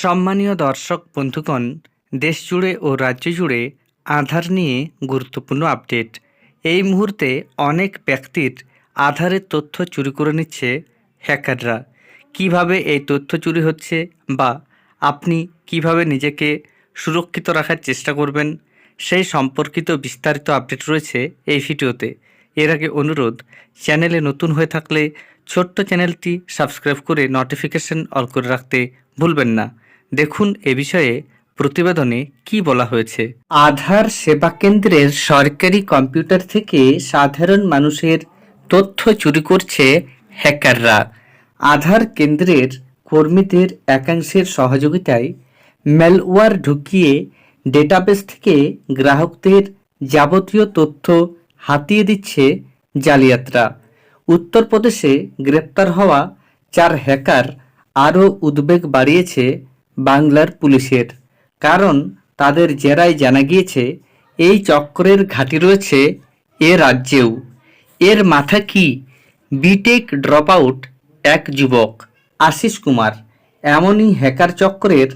সম্মানীয় দর্শক, বন্ধুগণ দেশ জুড়ে ও রাজ্য জুড়ে আধার নিয়ে গুরুত্বপূর্ণ আপডেট। এই মুহূর্তে অনেক ব্যক্তির আধারের তথ্য চুরি করে নিচ্ছে হ্যাকাররা। কীভাবে এই তথ্য চুরি হচ্ছে বা আপনি কীভাবে নিজেকে সুরক্ষিত রাখার চেষ্টা করবেন, সেই সম্পর্কিত বিস্তারিত আপডেট রয়েছে এই ভিডিওতে। এর আগে অনুরোধ, চ্যানেলে নতুন হয়ে থাকলে ছোট্ট চ্যানেলটি সাবস্ক্রাইব করে নোটিফিকেশন অল করে রাখতে ভুলবেন না। দেখুন এ বিষয়ে প্রতিবেদনে কি বলা হয়েছে। আধার সেবা কেন্দ্রের সরকারি কম্পিউটার থেকে সাধারণ মানুষের তথ্য চুরি করছে হ্যাকাররা। আধার কেন্দ্রের কর্মীদের একাংশের সহযোগিতায় ম্যালওয়্যার ঢুকিয়ে ডেটাবেস থেকে গ্রাহকদের যাবতীয় তথ্য হাতিয়ে দিচ্ছে জালিয়াতরা। উত্তরপ্রদেশে গ্রেপ্তার হওয়া চার হ্যাকার আরও উদ্বেগ বাড়িয়েছে বাংলার পুলিশের। কারণ তাদের জেরায় জানা গিয়েছে, এই চক্রের ঘাঁটি রয়েছে এ রাজ্যেও। এর মাথা কি? বিটেক ড্রপ আউট এক যুবক, আশিস কুমার। এমনই হ্যাকার চক্রের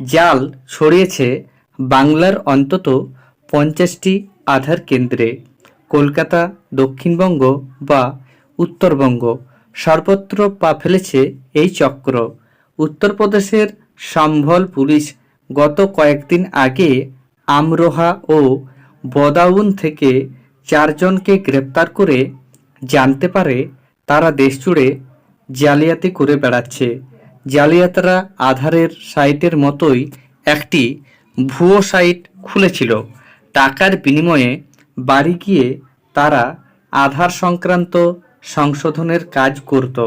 জাল ছড়িয়েছে বাংলার অন্তত পঞ্চাশটি আধার কেন্দ্রে। কলকাতা, দক্ষিণবঙ্গ বা উত্তরবঙ্গ সর্বত্র পা ফেলেছে এই চক্র। উত্তরপ্রদেশের সম্ভল পুলিশ গত কয়েকদিন আগে আমরোহা ও বদাউন থেকে চারজনকে গ্রেপ্তার করে জানতে পারে তারা দেশজুড়ে জালিয়াতি করে বেড়াচ্ছে। জালিয়াতরা আধারের সাইটের মতোই একটি ভুয়ো সাইট খুলেছিল। টাকার বিনিময়ে বাড়ি গিয়ে তারা আধার সংক্রান্ত সংশোধনের কাজ করত।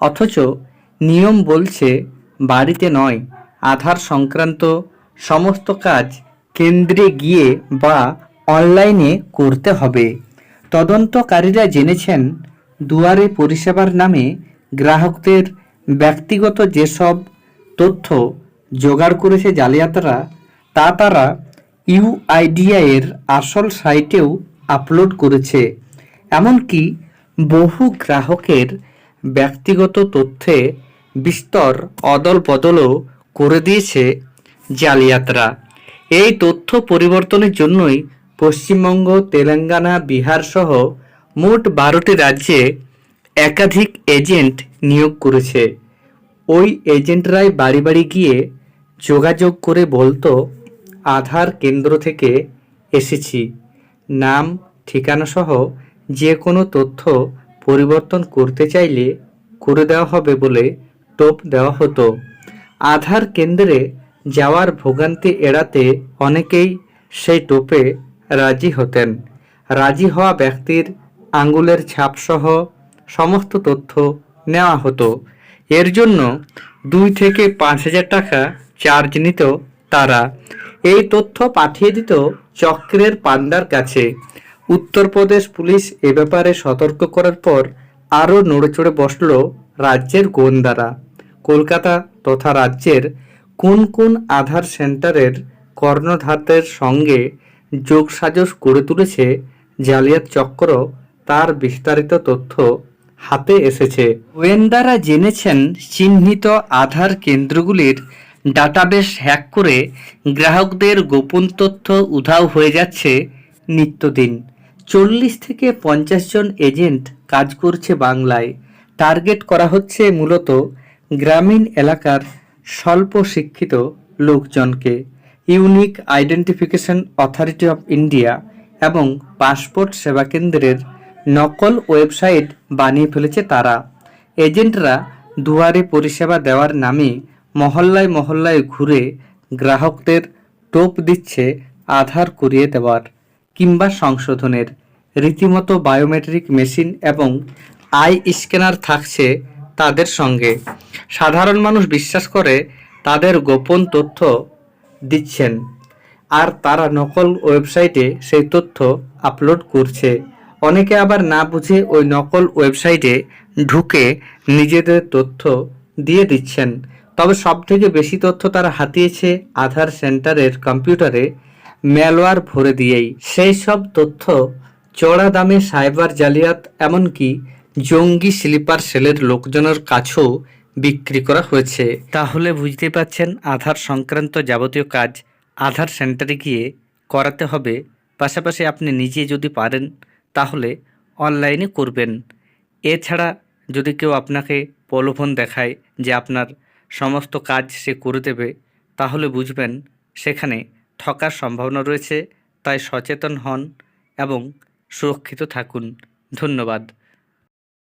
অথচ নিয়ম বলছে বাড়িতে নয়, আধার সংক্রান্ত সমস্ত কাজ কেন্দ্রে গিয়ে বা অনলাইনে করতে হবে। তদন্তকারীরা জেনেছেন, দুয়ারে পরিষেবার নামে গ্রাহকদের ব্যক্তিগত যেসব তথ্য জোগাড় করেছে জালিয়াতরা, তা তারা ইউআইডিআই এর আসল সাইটেও আপলোড করেছে। এমনকি বহু গ্রাহকের ব্যক্তিগত তথ্যে বিস্তর অদল বদলও করে দিয়েছে জালিয়াতরা। এই তথ্য পরিবর্তনের জন্যই পশ্চিমবঙ্গ, তেলেঙ্গানা, বিহার সহ মোট বারোটি রাজ্যে একাধিক এজেন্ট নিয়োগ করেছে। ওই এজেন্টরাই বাড়ি বাড়ি গিয়ে যোগাযোগ করে বলতো, আধার কেন্দ্র থেকে এসেছি। নাম, ঠিকানা সহ যে কোনো তথ্য পরিবর্তন করতে চাইলে করে দেওয়া হবে বলে টোপ দেওয়া হতো। আধার কেন্দ্রে যাওয়ার ভোগান্তি এড়াতে অনেকেই সেই টোপে রাজি হতেন। রাজি হওয়া ব্যক্তির আঙ্গুলের ছাপসহ সমস্ত তথ্য নেওয়া হতো। এর জন্য দুই থেকে পাঁচ হাজার টাকা চার্জ নিত তারা। এই তথ্য পাঠিয়ে দিত চক্রের পান্ডার কাছে। উত্তরপ্রদেশ পুলিশ এ ব্যাপারে সতর্ক করার পর আরও নড়েচড়ে বসল রাজ্যের গোয়েন্দারা। কলকাতা তথা রাজ্যের কোন কোন আধার সেন্টারের কর্ণধারদের সঙ্গে যোগসাজশ করে তুলেছে জালিয়াত চক্র, তার বিস্তারিত তথ্য হাতে এসেছে। গোয়েন্দারা জেনেছেন চিহ্নিত আধার কেন্দ্রগুলির ডাটাবেস হ্যাক করে গ্রাহকদের গোপন তথ্য উধাও হয়ে যাচ্ছে নিত্যদিন। চল্লিশ থেকে পঞ্চাশ জন এজেন্ট কাজ করছে বাংলায়। টার্গেট করা হচ্ছে মূলত গ্রামীণ এলাকার স্বল্প শিক্ষিত লোকজনকে unique identification authority of India এবং পাসপোর্ট সেবা কেন্দ্রের নকল ওয়েবসাইট বানিয়ে ফেলেছে তারা। এজেন্টরা দুয়ারে পরিষেবা দেওয়ার নামে মহল্লায় মহল্লায় ঘুরে গ্রাহকদের টোপ দিচ্ছে আধার করিয়ে দেওয়ার কিংবা সংশোধনের। রীতিমতো বায়োমেট্রিক মেশিন এবং আই স্ক্যানার থাকছে তাদের সঙ্গে। সাধারণ মানুষ বিশ্বাস করে তাদের গোপন তথ্য দিচ্ছেন। আর তারা নকল ওয়েবসাইটে সেই তথ্য আপলোড করছে। অনেকে আবার না বুঝে ওই নকল ওয়েবসাইটে ঢুকে নিজেদের তথ্য দিয়ে দিচ্ছেন। তবে সব থেকে বেশি তথ্য তারা হাতিয়েছে আধার সেন্টারের কম্পিউটারে, ম্যালওয়্যার ভরে দিয়েই। সেই সব তথ্য চড়া দামে সাইবার জালিয়াত, এমনকি জঙ্গি স্লিপার সেলের লোকজনের কাছেও বিক্রি করা হয়েছে। তাহলে বুঝতে পারছেন আধার সংক্রান্ত যাবতীয় কাজ আধার সেন্টারে গিয়ে করাতে হবে। পাশাপাশি আপনি নিজে যদি পারেন, তাহলে অনলাইনে করবেন। এছাড়া যদি কেউ আপনাকে প্রলোভন দেখায় যে আপনার সমস্ত কাজ সে করে দেবে, তাহলে বুঝবেন সেখানে ঠকার সম্ভাবনা রয়েছে। তাই সচেতন হন এবং সুরক্ষিত থাকুন। ধন্যবাদ।